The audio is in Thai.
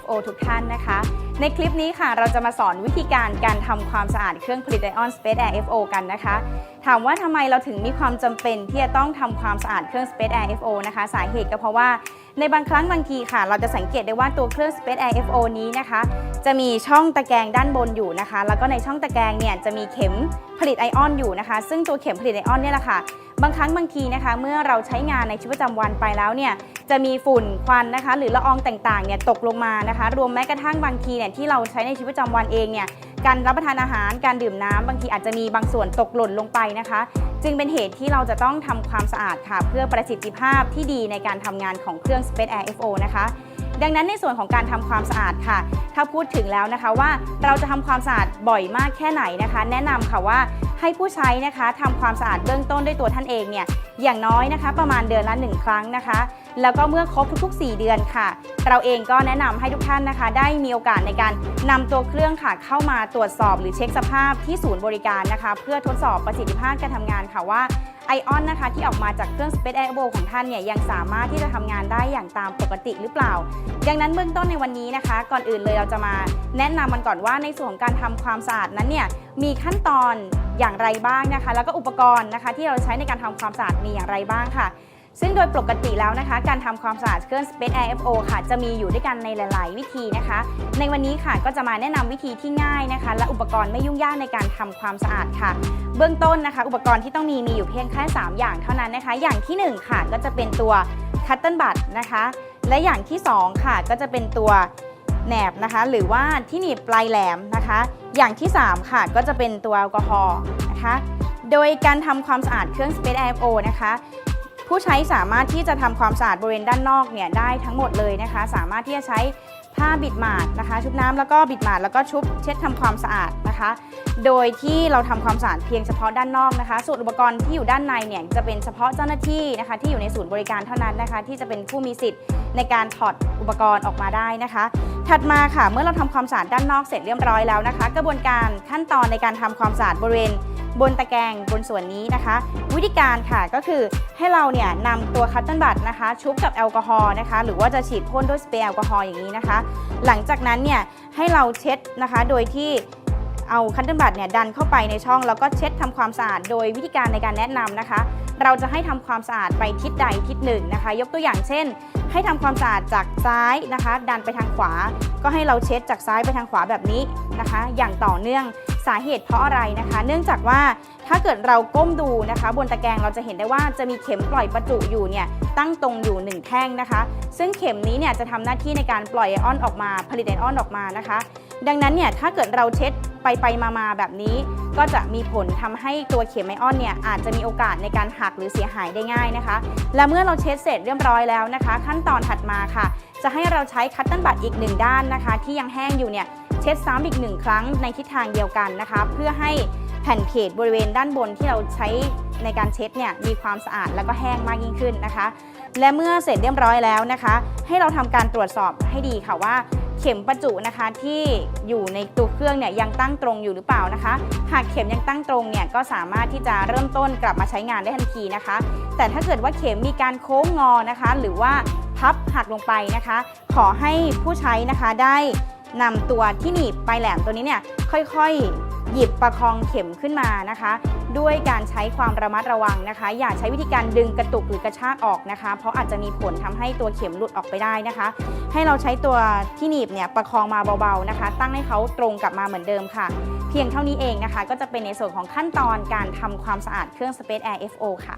FO ทุกท่านนะคะ ในคลิปนี้ค่ะเราจะมาสอนวิธีการการทำความสะอาดเครื่องผลิตไอออน Space Air FO กันนะคะถามว่าทำไมเราถึงมีความจำเป็นที่จะต้องทำความสะอาดเครื่อง Space Air FO นะคะ สาเหตุก็เพราะว่าในบางครั้งบางทีค่ะ เราจะสังเกตได้ว่าตัวเครื่อง Space Air FO นี้นะคะ จะมีช่องตะแกรงด้านบนอยู่นะคะ แล้วก็ในช่องตะแกรงเนี่ยจะมีเข็มผลิตไอออนอยู่นะคะ ซึ่งตัวเข็มผลิตไอออนเนี่ยแหละค่ะบางครั้งบางทีนะคะ เมื่อเราใช้งานในชีวิตประจำวันไปแล้วเนี่ยจะมีฝุ่นควันนะคะ หรือละอองต่างๆเนี่ยตกลงมานะคะ รวมแม้กระทั่งบางทีเนี่ยที่เราใช้ในชีวิตประจำวันเองเนี่ย การรับประทานอาหารการดื่มน้ำบางทีอาจจะมีบางส่วนตกหล่นลงไปนะคะ จึงเป็นเหตุที่เราจะต้องทำความสะอาดค่ะ เพื่อประสิทธิภาพที่ดีในการทำงานของเครื่อง Space Air FO นะคะดังนั้นในส่วนของการทำความสะอาดค่ะ ถ้าพูดถึงแล้วนะคะว่าเราจะทำความสะอาดบ่อยมากแค่ไหนนะคะ แนะนำค่ะว่า ให้ผู้ใช้นะคะทำความสะอาดเบื้องต้นด้วยตัวท่านเองเนี่ยอย่างน้อยนะคะ ประมาณเดือนละหนึ่งครั้งนะคะ แล้วก็เมื่อครบทุกๆ 4 เดือนค่ะ เราเองก็แนะนำให้ทุกท่านนะคะ ได้มีโอกาสในการนำตัวเครื่องค่ะเข้ามาตรวจสอบหรือเช็คสภาพที่ศูนย์บริการนะคะ เพื่อทดสอบประสิทธิภาพการทำงานค่ะว่าไอออนนะคะที่ออกมาจากเครื่อง Space Air Evo ของท่านเนี่ยยังสามารถที่จะทำงานได้อย่างตามปกติหรือเปล่า ดังนั้นเบื้องต้นในวันนี้นะคะ ก่อนอื่นเลยเราจะมาแนะนำมันก่อนว่าในส่วนของการทำความสะอาดนั้นเนี่ยมีขั้นตอน อย่างไรบ้างนะคะ แล้วก็อุปกรณ์นะคะ ที่เราใช้ในการทำความสะอาดมีอย่างไรบ้างค่ะ ซึ่งโดยปกติแล้วนะคะ การทำความสะอาดเครื่อง Space Air FO ค่ะ จะมีอยู่ด้วยกันในหลาย ๆ วิธีนะคะ ในวันนี้ค่ะก็จะมาแนะนำวิธีที่ง่ายนะคะ และอุปกรณ์ไม่ยุ่งยากในการทำความสะอาดค่ะ เบื้องต้นนะคะ อุปกรณ์ที่ต้องมีมีอยู่เพียงแค่ 3 อย่างเท่านั้นนะคะ อย่างทีหนึ่1 ค่ะก็จะเป็นตัวคัตเติลบัตนะคะ และอย่างที่ 2 ค่ะก็จะเป็นตัว แหนบนะคะ หรือว่าที่หนีบปลายแหลมนะคะ อย่างที่ 3 ค่ะ ก็จะเป็นตัวแอลกอฮอล์นะคะ โดยการทำความสะอาดเครื่อง Space IFO นะคะ ผู้ใช้สามารถที่จะทำความสะอาดบริเวณด้านนอกเนี่ยได้ทั้งหมดเลยนะคะ สามารถที่จะใช้ผ้าบิดหมาดนะคะ ชุบน้ำแล้วก็บิดหมาดแล้วก็ชุบเช็ดทำความสะอาด นะคะ โดยที่เราทำความสะอาดเพียงเฉพาะด้านนอกนะคะ ส่วนอุปกรณ์ที่อยู่ด้านในเนี่ยจะเป็นเฉพาะเจ้าหน้าที่นะคะ ที่อยู่ในศูนย์บริการเท่านั้นนะคะ ที่จะเป็นผู้มีสิทธิ์ในการถอดอุปกรณ์ออกมาได้นะคะ ถัดมาค่ะเมื่อเราทำความสะอาดด้านนอกเสร็จเรียบร้อยแล้วนะคะ กระบวนการขั้นตอนในการทำความสะอาดบริเวณบนตะแกรงบนส่วนนี้นะคะ วิธีการค่ะก็คือให้เราเนี่ยนำตัวคัตเติลบัตนะคะ ชุบกับแอลกอฮอล์นะคะ หรือว่าจะฉีดพ่นด้วยสเปรย์แอลกอฮอล์อย่างนี้นะคะ หลังจากนั้นเนี่ยให้เราเช็ดนะคะโดยที่ เอาคัตเติลบัตเนี่ยดันเข้าไปในช่อง แล้วก็เช็ดทำความสะอาดโดยวิธีการในการแนะนำนะคะ เราจะให้ทำความสะอาดไปทิศใดทิศหนึ่งนะคะ ยกตัวอย่างเช่น ให้ทำความสะอาดจากซ้ายนะคะ ดันไปทางขวา ก็ให้เราเช็ดจากซ้ายไปทางขวาแบบนี้นะคะ อย่างต่อเนื่องสาเหตุเพราะอะไรนะคะ เนื่องจากว่าถ้าเกิดเราก้มดูนะคะ บนตะแกรงเราจะเห็นได้ว่าจะมีเข็มปล่อยประจุอยู่เนี่ยตั้งตรงอยู่ 1 แท่งนะคะ ซึ่งเข็มนี้เนี่ยจะทำหน้าที่ในการปล่อยไอออนออกมา ผลิตไอออนออกมานะคะ ดังนั้นเนี่ยถ้าเกิดเราเช็ด ไปไปมามาแบบนี้ ก็จะมีผลทำให้ตัวเข็มไอออนเนี่ยอาจจะมีโอกาสในการหักหรือเสียหายได้ง่ายนะคะ และเมื่อเราเช็ดเสร็จเรียบร้อยแล้วนะคะ ขั้นตอนถัดมาค่ะ จะให้เราใช้คัตเติลบัตอีกหนึ่งด้านนะคะ ที่ยังแห้งอยู่เนี่ยเช็ดซ้ำอีกหนึ่งครั้งในทิศทางเดียวกันนะคะ เพื่อให้แผ่นเพจบริเวณด้านบนที่เราใช้ในการเช็ดเนี่ยมีความสะอาดแล้วก็แห้งมากยิ่งขึ้นนะคะ และเมื่อเสร็จเรียบร้อยแล้วนะคะ ให้เราทำการตรวจสอบให้ดีค่ะว่า เข็มประจุนะคะที่อยู่ในตัวเครื่องเนี่ยยังตั้งตรงอยู่หรือเปล่านะคะ หากเข็มยังตั้งตรงเนี่ยก็สามารถที่จะเริ่มต้นกลับมาใช้งานได้ทันทีนะคะ แต่ถ้าเกิดว่าเข็มมีการโค้งงอนะคะ หรือว่าพับหักลงไปนะคะ ขอให้ผู้ใช้นะคะได้นำตัวที่หนีบปลายแหลมตัวนี้เนี่ยค่อยๆ หยิบประคองเข็มขึ้นมานะคะ ด้วยการใช้ความระมัดระวังนะคะ อย่าใช้วิธีการดึงกระตุกหรือกระชากออกนะคะ เพราะอาจจะมีผลทำให้ตัวเข็มหลุดออกไปได้นะคะ ให้เราใช้ตัวที่หนีบเนี่ยประคองมาเบาๆนะคะ ตั้งให้เขาตรงกลับมาเหมือนเดิมค่ะ เพียงเท่านี้เองนะคะ ก็จะเป็นในส่วนของขั้นตอนการทำความสะอาดเครื่อง Space Air FO ค่ะ